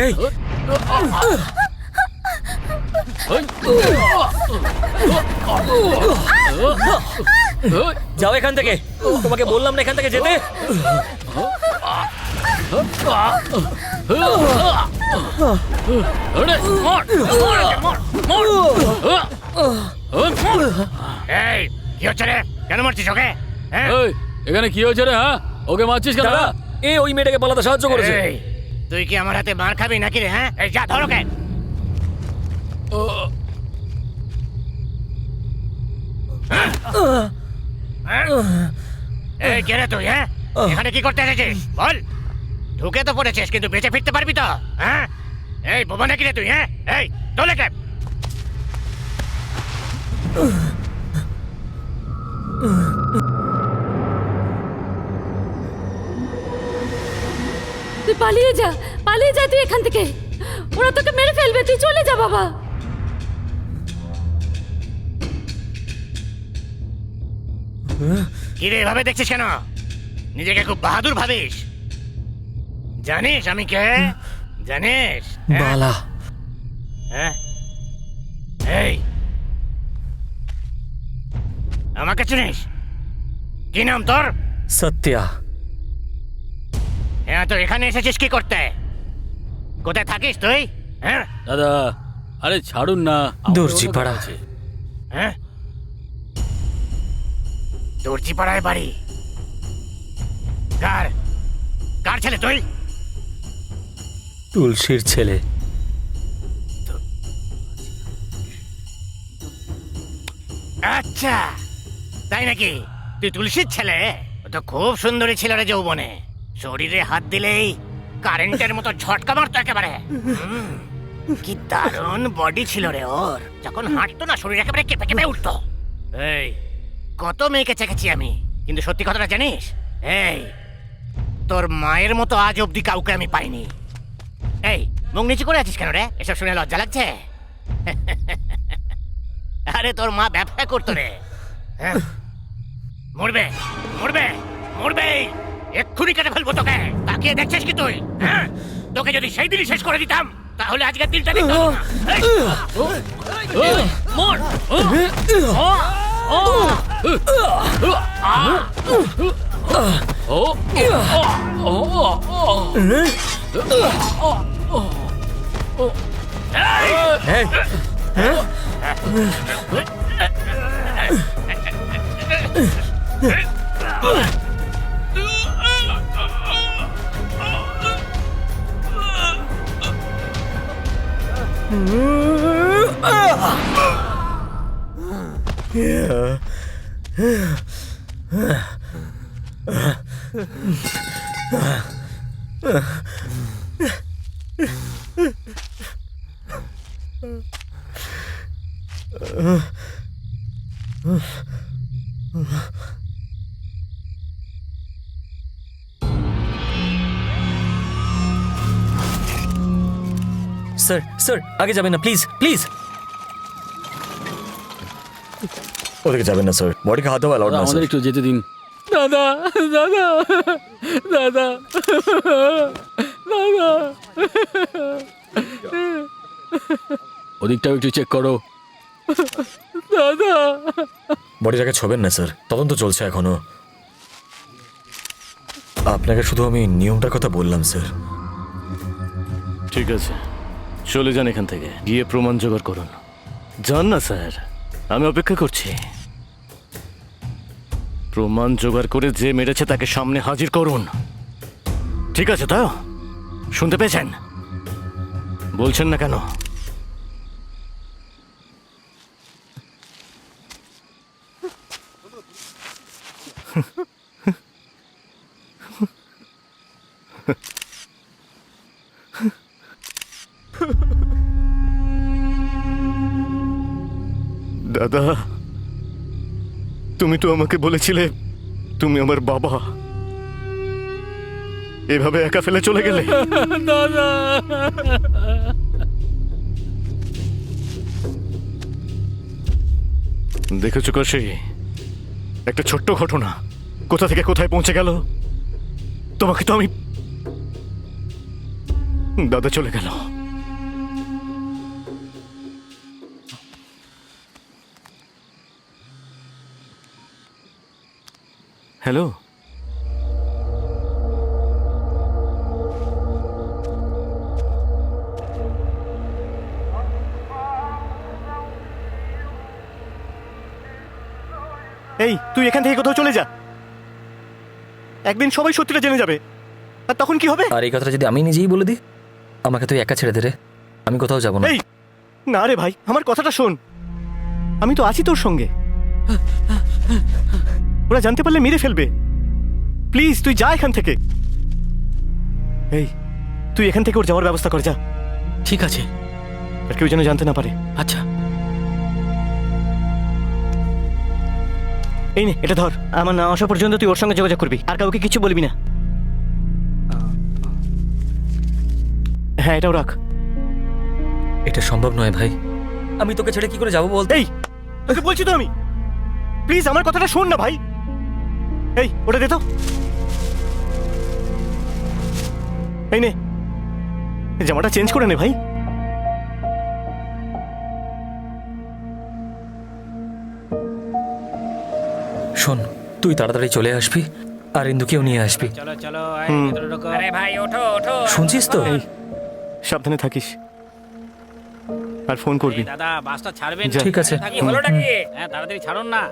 এই যাও এখান থেকে তোমাকে বললাম না এখান থেকে যেতে। এই কি হচ্ছে রে কেন মারছিস ওকে হ্যাঁ? এই, এখানে কি হয়েছে রে হ্যাঁ? ওকে মারছিস কেন এ ওই মেয়েটাকে পালাতে সাহায্য করেছে। তুই কি আমার হাতে মার খাবি নাকি রে হ্যাঁ? এই যা ধরো কে এই কে রে তুই হ্যাঁ? এখানে কি করতে এসেছিস? বল। ঢুকে তো পড়েছিস কিন্তু বেঁচে ফিরতে পারবি তো হ্যাঁ? এই বোবা নাকি রে তুই হ্যাঁ? এই তোলে কে তুই পালিয়ে যা পালিয়ে যা তুই এখান থেকে। ওরা তোকে মেরে ফেলবে তুই চলে যা বাবা। কি রে এভাবে দেখছিস কেন? নিজেকে খুব বাহাদুর ভাবিস। জানিস আমি কে? জানিস? হ্যাঁ? বালা। হ্যাঁ? এই। আমাকে চিনিস? কি নাম তোর? সত্যা হ্যাঁ তো এখানে এসেছিস কি করতে? কোথায় থাকিস তুই? হ্যাঁ? দাদা আরে ছাড়ুন না। দর্জি পাড়া। হ্যাঁ? দর্জি পাড়ায় বাড়ি। কার? কার ছেলে তুই? তুলসীর ছেলে। আচ্ছা তাই নাকি? তুই তুলসীর ছেলে? ও তো খুব সুন্দরী ছিল রে যৌবনে। শরীরে হাত দিলেই কারেন্টের মতো ঝটকা মারতো একেবারে। কি দারুণ বডি ছিল রে ওর। যখন হাঁটতো না, শরীর একেবারে কেঁপে কেঁপে উঠতো। এই, কত মেয়েকে চেখেছি আমি। কিন্তু সত্যি কথাটা জানিস? এই, তোর মায়ের মতো আজ অবধি কাউকে আমি পাইনি। মুখ নিচু করে আছিস কেন রে এসব শুনে লজ্জা লাগছে আরে তোর মা ব্যবসা করতো রে হ্যাঁ? মরবে মরবে মরবে এক্ষুনি কেটে ফেলব তোকে তাকিয়ে দেখছিস কি তুই হ্যাঁ? তোকে যদি সেই দিনই শেষ করে দিতাম তাহলে আজকের দিনটা এই, মর ও ও ও এই, স্যার স্যার আগে যাবেন না প্লিজ প্লিজ। ওদিকে যাবেন না স্যার। বডিকে হাত দেওয়া অ্যালাউড না আমাদের স্যার। একটু যেতে দিন। দাদা দাদা দাদা। দাদা। ওদিকটাও একটু চেক করো। দাদা। বডিটাকে ছবেন না স্যার। তদন্ত চলছে এখনও। আপনাকে শুধু আমি নিয়মটার কথা বললাম স্যার। ঠিক আছে। চলে যান এখান থেকে। গিয়ে প্রমাণ জোগাড় করুন। যান না স্যার। আমি অপেক্ষা করছি। প্রমাণ জোগাড় করে যে মেরেছে তাকে সামনে হাজির করুন। ঠিক আছে তো? শুনতে পেয়েছেন? বলছেন না কেন? দাদা। তুমি তো আমাকে বলেছিলে তুমি আমার বাবা। এভাবে একা ফেলে চলে গেলে? দাদা। দেখেছ কাশি একটা ছোট্ট ঘটনা। কোথা থেকে কোথায় পৌঁছে গেল? তোমাকে তো আমি দাদা চলে গেল। হ্যালো? এই তুই এখান থেকে কোথাও চলে যা। একদিন সবাই সত্যিটা জেনে যাবে। আর তখন কি হবে? আর এই কথাটা যদি আমি নিজেই বলে দিই আমাকে তুই একা ছেড়ে দে রে। আমি কোথাও যাব না। এই না রে ভাই আমার কথাটা শোন। আমি তো আছি তোর সঙ্গে। ওরা জানতে পারলে মেরে ফেলবে। প্লিজ তুই যা এখান থেকে। এই তুই এখান থেকে ওর যাওয়ার ব্যবস্থা কর যা। ঠিক আছে। আর কেউ যেন জানতে না পারে। আচ্ছা। এই নে এটা ধর। আমার না আসা পর্যন্ত তুই ওর সঙ্গে যোগাযোগ করবি আর কাউকে কিছু বলবি না। হ্যাঁ এটাও রাখ। এটা সম্ভব নয় ভাই। আমি তোকে ছেড়ে কি করে যাব বলতে এই তোকে বলছি তো আমি। প্লিজ আমার কথাটা শোন না ভাই। এই ওটা দে তো। এই নে। জামাটা চেঞ্জ করে নে ভাই। শোন তুই তাড়াতাড়ি চলে আসবি আর ইন্দুকেও নিয়ে আসবি। চলো চলো আরে ভাই ওঠো ওঠো। শুনছিস তো? এই সাবধানে থাকিস। আর ফোন করবি। দাদা বাসটা ছাড়বেন। ঠিক আছে। কি হলোটা কি? হ্যাঁ তাড়াতাড়ি ছাড়ুন না।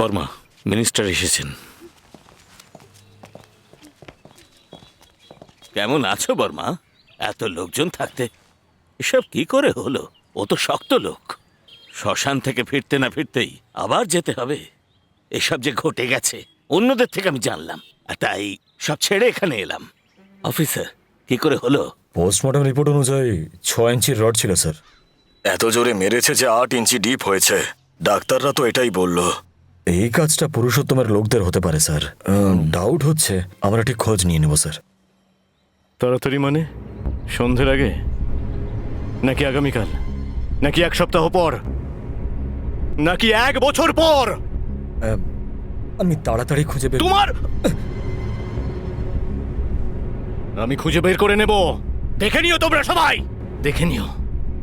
বর্মা মিনিস্টার এসেছেন। কেমন আছো বর্মা? এত লোকজন থাকতে এসব কি করে হলো? ও তো শক্ত লোক। শ্মশান থেকে ফিরতে না ফিরতেই আবার যেতে হবে। এসব যে ঘটে গেছে অন্যদের থেকে আমি জানলাম। আর তাই সব ছেড়ে এখানে এলাম। অফিসার কি করে হলো? পোস্টমর্টম রিপোর্ট অনুযায়ী ছ ইঞ্চির রড ছিল স্যার। এত জোরে মেরেছে যে আট ইঞ্চি ডিপ হয়েছে। ডাক্তাররা তো এটাই বলল। এই কাজটা পুরুষোত্তমের লোকদের হতে পারে স্যার। ডাউট হচ্ছে আমরা ঠিক খোঁজ নিয়ে নেব স্যার। তাড়াতাড়ি মানে? সন্ধ্যের আগে? নাকি আগামীকাল? নাকি এক সপ্তাহ পর? নাকি এক বছর পর? আমি তাড়াতাড়ি খুঁজে বের তোমার আমি খুঁজে বের করে নেব। দেখে নিও তোমরা সবাই। দেখে নিও।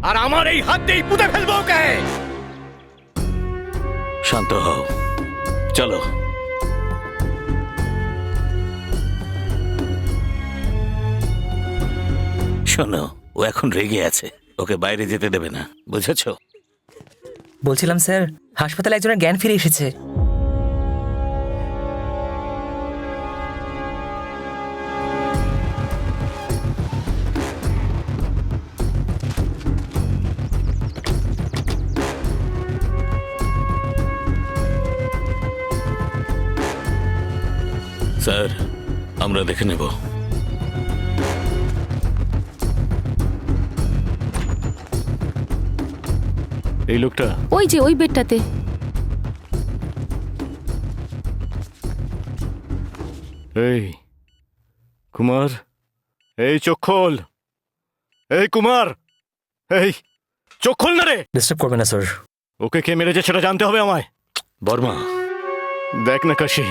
আর আমার এই হাত দিয়েই পুঁতে ফেলব ওকে। শান্ত হও। চলো। শোনো, ও এখন রেগে আছে। ওকে বাইরে যেতে দেবে না। বুঝেছ? বলছিলাম, স্যার, হাসপাতালে একজনের জ্ঞান ফিরে এসেছে। আমরা দেখে নেব। এই লোকটা? ওই যে ওই বেডটাতে। এই কুমার। এই চোখ খোল। এই কুমার। এই চোখ খোল না রে। ডিস্টার্ব করবে না স্যার ওকে কে মেরেছে সেটা জানতে হবে আমায়। বর্মা। দেখ না কাশি।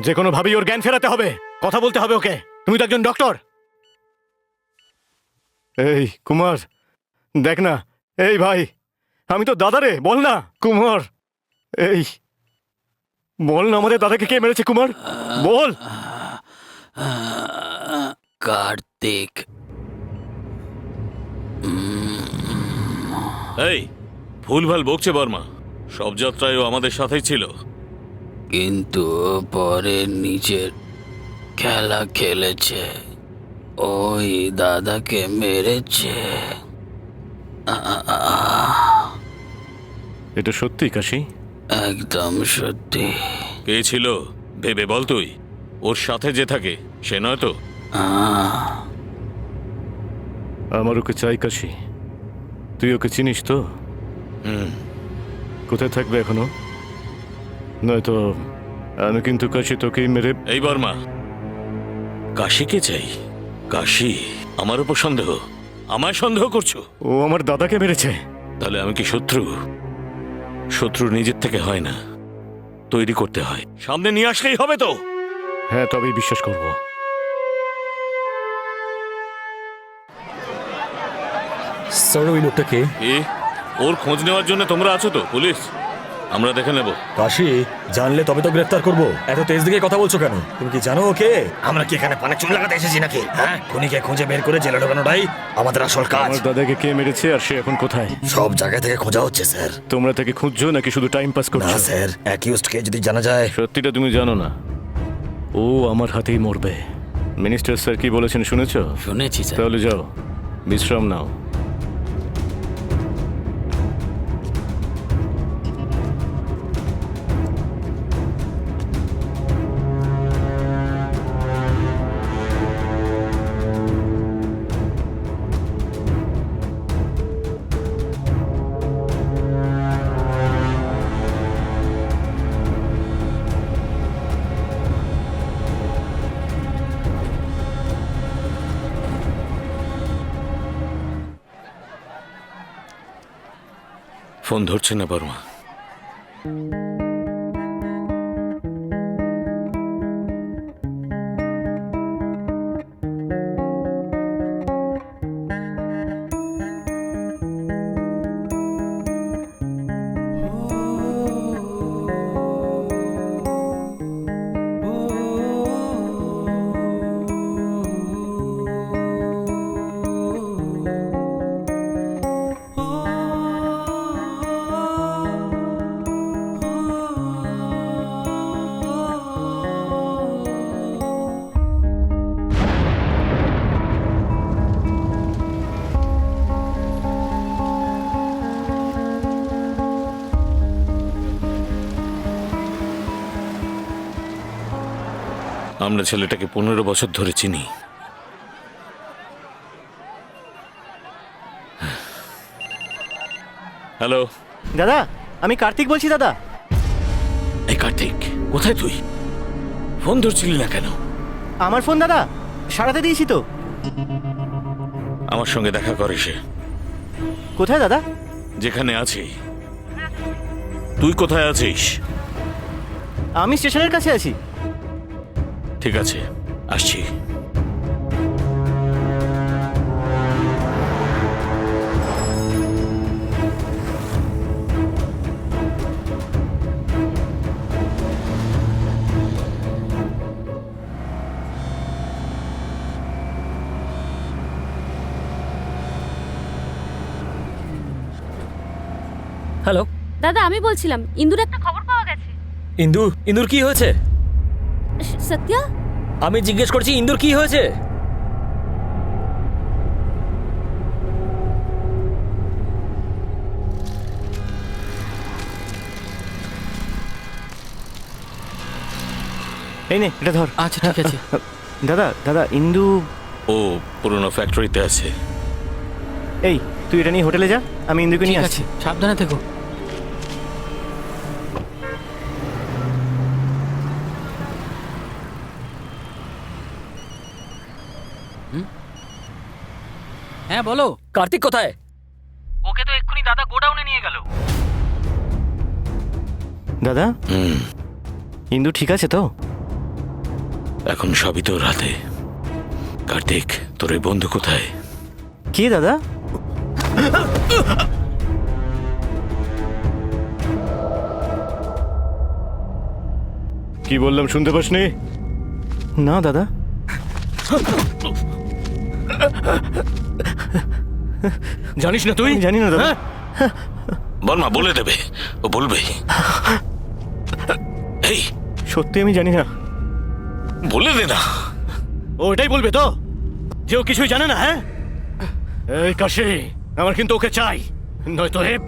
যে কোনো ভাবেই ওর জ্ঞান ফেরাতে হবে। কথা বলতে হবে ওকে। তুমি তো একজন ডক্টর। এই কুমার দেখ না। এই ভাই আমি তো দাদা রে বল না কুমার। এই বল না আমাদের দাদাকে কে মেরেছে কুমার। বল। কার্তিক। এই ভুলভাল বকছে বর্মা। সব যাত্রায় ও আমাদের সাথেই ছিল। কিন্তু পরে নিজের খেলা খেলেছে। ওই দাদাকে মেরেছে। এটা সত্যি কাশি? একদম সত্যি। কে ছিল? ভেবে বল তুই। ওর সাথে যে থাকে সে নয় তো? আমার ওকে চাই কাশি। তুই ওকে চিনিস তো? হুম। কোথায় থাকবে এখনও? নয়তো আমি কিন্তু কাশি তোকেই মেরে এই বর্মা কাশিকে চাই। কাশি আমার উপর সন্দেহ। আমায় সন্দেহ করছ? ও আমার দাদাকে মেরেছে। তাহলে আমি কি শত্রু? শত্রু নিজের থেকে হয় না। তৈরি করতে হয়। সামনে নিয়ে আসলেই হবে তো। হ্যাঁ তবেই বিশ্বাস করব। স্যার ওই লোকটা কে এ ওর খোঁজ নেওয়ার জন্য তোমরা আছো তো পুলিশ? আমরা দেখে নেব। কাশি জানলে তবে তো গ্রেফতার করব। এত তেজ দিকে কথা বলছো কেন? তুমি কি জানো ওকে? আমরা কি এখানে পানে চুন লাগাতে এসেছি নাকি? হ্যাঁ? খুনিকে খুঁজে বের করে জেলে ঢোকানোটাই আমাদের আসল কাজ। আমার দাদাকে কে মেরেছে আর সে এখন কোথায়? সব জায়গা থেকে খোঁজা হচ্ছে স্যার। তোমরা তাকে খুঁজছো নাকি শুধু টাইম পাস না করছ? স্যার অ্যাকিউজডকে যদি জানা যায়। সত্যিটা তুমি জানো না। ও আমার হাতেই মরবে। মিনিস্টার স্যার কি বলেছেন শুনেছো? শুনেছি স্যার। তাহলে যাও। বিশ্রাম নাও। ফোন ধরছে না বর্মা আমরা ছেলেটাকে পনেরো বছর ধরে চিনি। হ্যালো। দাদা আমি কার্তিক বলছি দাদা। এই কার্তিক কোথায় তুই? ফোন ধরছিলি না কেন? আমার ফোন দাদা সারাতে দিয়েছি তো। আমার সঙ্গে দেখা করে সে। কোথায় দাদা? যেখানে আছি। তুই কোথায় আছিস? আমি স্টেশনের কাছে আছি। ঠিক আছে আসছি। হ্যালো দাদা আমি বলছিলাম ইন্দুর একটা খবর পাওয়া গেছে। ইন্দু ইন্দুর কি হয়েছে? সত্যা? আমি জিজ্ঞেস করছি ইন্দুর কি হয়েছে? এই নে এটা ধর। আচ্ছা ঠিক আছে। দাদা দাদা ইন্দু ও পুরনো ফ্যাক্টরিতে আছে। এই তুই এটা নিয়ে হোটেলে যা আমি ইন্দুকে নিয়ে আছে আসছি। সাবধানে থেকো। হ্যাঁ বলো। কার্তিক কোথায়? ওকে তো এক্ষুনি দাদা গোডাউনে নিয়ে গেল। দাদা? হুম। ইন্দু ঠিক আছে তো? এখন সবই তোর হাতে। কার্তিক তোর এই বন্ধু কোথায়? কে দাদা? কি বললাম শুনতে পাসনি? না দাদা। জানিস না তুই? জানি না দাদা। বর্মা বলে দেবে। ও বলবে। এই। সত্যি আমি জানি না। বলে দে না। ও এটাই বলবে তো? যে ও কিছুই জানে না হ্যাঁ? এই কাশি আমার কিন্তু ওকে চাই। নয়তো এ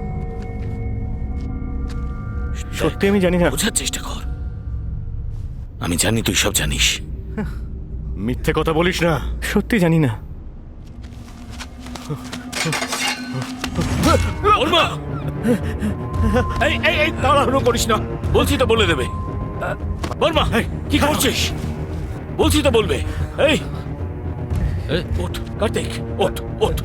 সত্যি আমি জানি না। বোঝার চেষ্টা কর। আমি জানি তুই সব জানিস। মিথ্যে কথা বলিস না। সত্যি জানি না। বলমা! এই এই এই, তাড়াহুড়ো করিস না। বলছি তো বলে দেবে। বলমা, কি করছিস বলছি তো বলবে। এই ওঠ, কার্তিক, ওঠ ওঠ।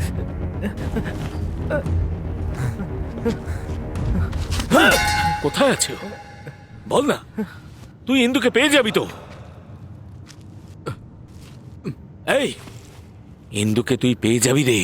কোথায় আছে? বল না, তুই ইন্দুকে পেয়ে যাবি তো। এই, ইন্দুকে তুই পেয়ে যাবি রে।